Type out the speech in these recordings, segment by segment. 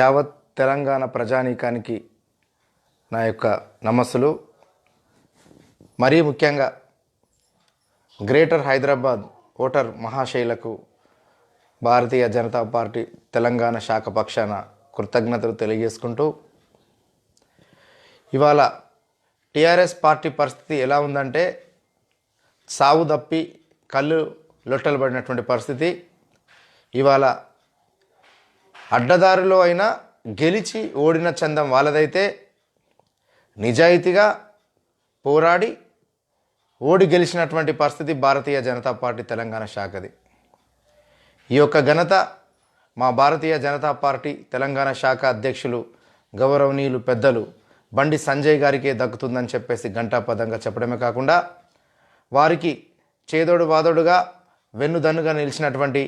యావత్ తెలంగాణ ప్రజానీకానికి నా యొక్క నమస్సులు. మరీ ముఖ్యంగా గ్రేటర్ హైదరాబాద్ ఓటర్ మహాశైలకు భారతీయ జనతా పార్టీ తెలంగాణ శాఖ పక్షాన కృతజ్ఞతలు తెలియజేసుకుంటూ ఇవాళ టీఆర్ఎస్ పార్టీ పరిస్థితి ఎలా ఉందంటే సావు తప్పి కళ్ళు లొట్టలు పడినటువంటి పరిస్థితి. ఇవాళ అడ్డదారిలో అయినా గెలిచి ఓడిన చందం వాళ్ళదైతే నిజాయితీగా పోరాడి ఓడి గెలిచినటువంటి పరిస్థితి భారతీయ జనతా పార్టీ తెలంగాణ శాఖది. ఈ యొక్క ఘనత మా భారతీయ జనతా పార్టీ తెలంగాణ శాఖ అధ్యక్షులు గౌరవనీయులు పెద్దలు బండి సంజయ్ గారికే దక్కుతుందని చెప్పేసి ఘంటాపదంగా చెప్పడమే కాకుండా వారికి చేదోడు వాదోడుగా వెన్నుదన్నుగా నిలిచినటువంటి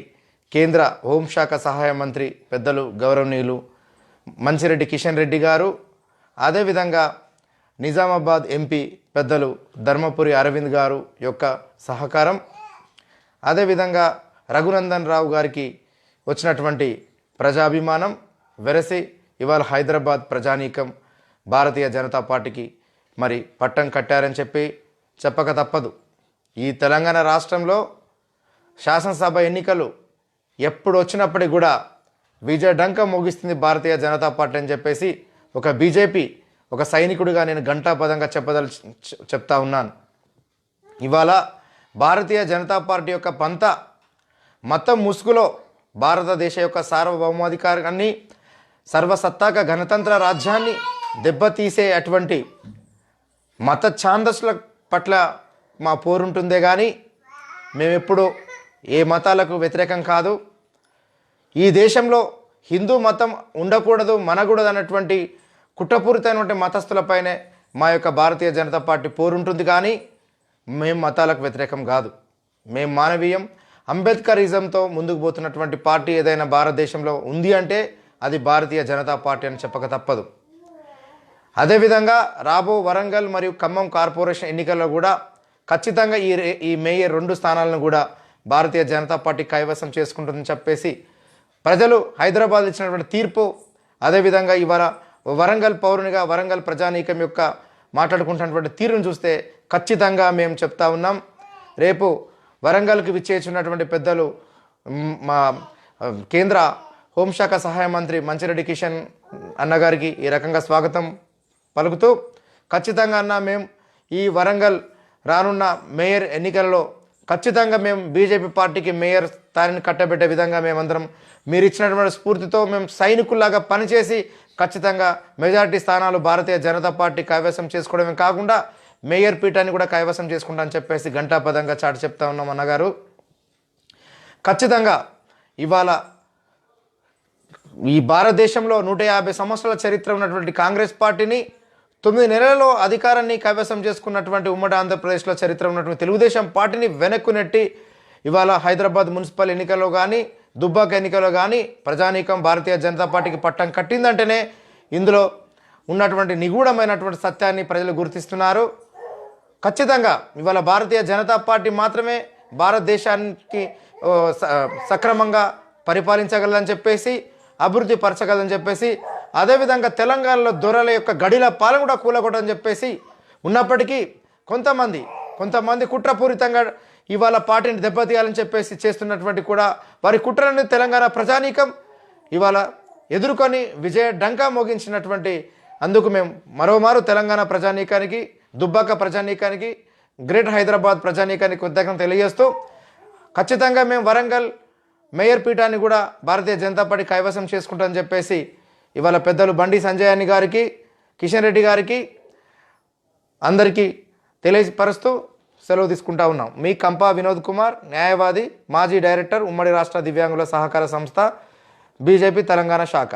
కేంద్ర హోంశాఖ సహాయ మంత్రి పెద్దలు గౌరవనీయులు మంచిరెడ్డి కిషన్ రెడ్డి గారు అదేవిధంగా నిజామాబాద్ ఎంపీ పెద్దలు ధర్మపురి అరవింద్ గారు యొక్క సహకారం అదేవిధంగా రఘునందన్ రావు గారికి వచ్చినటువంటి ప్రజాభిమానం వెరసి ఇవాళ హైదరాబాద్ ప్రజానీకం భారతీయ జనతా పార్టీకి మరి పట్టం కట్టారని చెప్పి చెప్పక తప్పదు. ఈ తెలంగాణ రాష్ట్రంలో శాసనసభ ఎన్నికలు ఎప్పుడు వచ్చినప్పటికి కూడా విజయ డంక ముగిస్తుంది భారతీయ జనతా పార్టీ అని చెప్పేసి ఒక బీజేపీ ఒక సైనికుడిగా నేను ఘంటాపదంగా చెప్పదలు చెప్తా ఉన్నాను. ఇవాళ భారతీయ జనతా పార్టీ యొక్క పంత మతం ముసుగులో భారతదేశ యొక్క సార్వభౌమాధికారాన్ని సర్వసత్తాక గణతంత్ర రాజ్యాన్ని దెబ్బతీసే అటువంటి మత ఛాందస్సుల పట్ల మా పోరుంటుందే కానీ మేమెప్పుడు ఏ మతాలకు వ్యతిరేకం కాదు. ఈ దేశంలో హిందూ మతం ఉండకూడదు మనకూడదు అన్నటువంటి కుట్రపూరితమైనటువంటి మతస్థులపైనే మా యొక్క భారతీయ జనతా పార్టీ పోరుంటుంది కానీ మేము మతాలకు వ్యతిరేకం కాదు. మేము మానవీయం. అంబేద్కరిజంతో ముందుకు పోతున్నటువంటి పార్టీ ఏదైనా భారతదేశంలో ఉంది అంటే అది భారతీయ జనతా పార్టీ అని చెప్పక తప్పదు. అదేవిధంగా రాబో వరంగల్ మరియు ఖమ్మం కార్పొరేషన్ ఎన్నికల్లో కూడా ఖచ్చితంగా ఈ ఈ మేయర్ రెండు స్థానాలను కూడా భారతీయ జనతా పార్టీ కైవసం చేసుకుంటుందని చెప్పేసి ప్రజలు హైదరాబాద్ ఇచ్చినటువంటి తీర్పు అదేవిధంగా ఇవాళ వరంగల్ పౌరునిగా వరంగల్ ప్రజానీకం యొక్క మాట్లాడుకుంటున్నటువంటి తీరును చూస్తే ఖచ్చితంగా మేము చెప్తా ఉన్నాం. రేపు వరంగల్కి విచ్చేసినటువంటి పెద్దలు మా కేంద్ర హోంశాఖ సహాయ మంత్రి మంచిరెడ్డి కిషన్ అన్నగారికి ఈ రకంగా స్వాగతం పలుకుతూ ఖచ్చితంగా అన్న మేము ఈ వరంగల్ రానున్న మేయర్ ఎన్నికలలో ఖచ్చితంగా మేము బీజేపీ పార్టీకి మేయర్ స్థాయిని కట్టబెట్టే విధంగా మేమందరం మీరు ఇచ్చినటువంటి స్ఫూర్తితో మేము సైనికుల్లాగా పనిచేసి ఖచ్చితంగా మెజారిటీ స్థానాలు భారతీయ జనతా పార్టీ కైవసం చేసుకోవడమే కాకుండా మేయర్ పీఠాన్ని కూడా కైవసం చేసుకుంటా అని చెప్పేసి ఘంటాపదంగా చాటి చెప్తా ఉన్నాం అన్నగారు. ఖచ్చితంగా ఇవాళ ఈ భారతదేశంలో నూట యాభై సంవత్సరాల చరిత్ర ఉన్నటువంటి కాంగ్రెస్ పార్టీని తొమ్మిది నెలలలో అధికారాన్ని కైవసం చేసుకున్నటువంటి ఉమ్మడి ఆంధ్రప్రదేశ్లో చరిత్ర ఉన్నటువంటి తెలుగుదేశం పార్టీని వెనక్కు నెట్టి ఇవాళ హైదరాబాద్ మున్సిపల్ ఎన్నికల్లో కానీ దుబ్బాక ఎన్నికల్లో కానీ ప్రజానీకం భారతీయ జనతా పార్టీకి పట్టం కట్టిందంటేనే ఇందులో ఉన్నటువంటి నిగూఢమైనటువంటి సత్యాన్ని ప్రజలు గుర్తిస్తున్నారు. ఖచ్చితంగా ఇవాళ భారతీయ జనతా పార్టీ మాత్రమే భారతదేశానికి స- సక్రమంగా పరిపాలించగలదని చెప్పేసి అభివృద్ధి పరచగలని చెప్పేసి అదేవిధంగా తెలంగాణలో దొరల యొక్క గడిల పాలన కూడా కూలగొట్టని చెప్పేసి ఉన్నప్పటికీ కొంతమంది కొంతమంది కుట్రపూరితంగా ఇవాళ పార్టీని దెబ్బతీయాలని చెప్పేసి చేస్తున్నటువంటి కూడా వారి కుట్రని తెలంగాణ ప్రజానీకం ఇవాళ ఎదుర్కొని విజయ డంకా మోగించినటువంటి అందుకు మేము మరోమారు తెలంగాణ ప్రజానీకానికి దుబ్బాక ప్రజానీకానికి గ్రేటర్ హైదరాబాద్ ప్రజానీకానికి కృతజ్ఞత తెలియజేస్తూ ఖచ్చితంగా మేము వరంగల్ మేయర్ పీఠాన్ని కూడా భారతీయ జనతా పార్టీ కైవసం చేసుకుంటామని చెప్పేసి ఇవాళ పెద్దలు బండి సంజయాన్ని గారికి కిషన్ రెడ్డి గారికి అందరికీ తెలియపరుస్తూ సెలవు తీసుకుంటా ఉన్నాం. మీ కంపా వినోద్ కుమార్ న్యాయవాది మాజీ డైరెక్టర్ ఉమ్మడి రాష్ట్ర దివ్యాంగుల సహకార సంస్థ బీజేపీ తెలంగాణ శాఖ.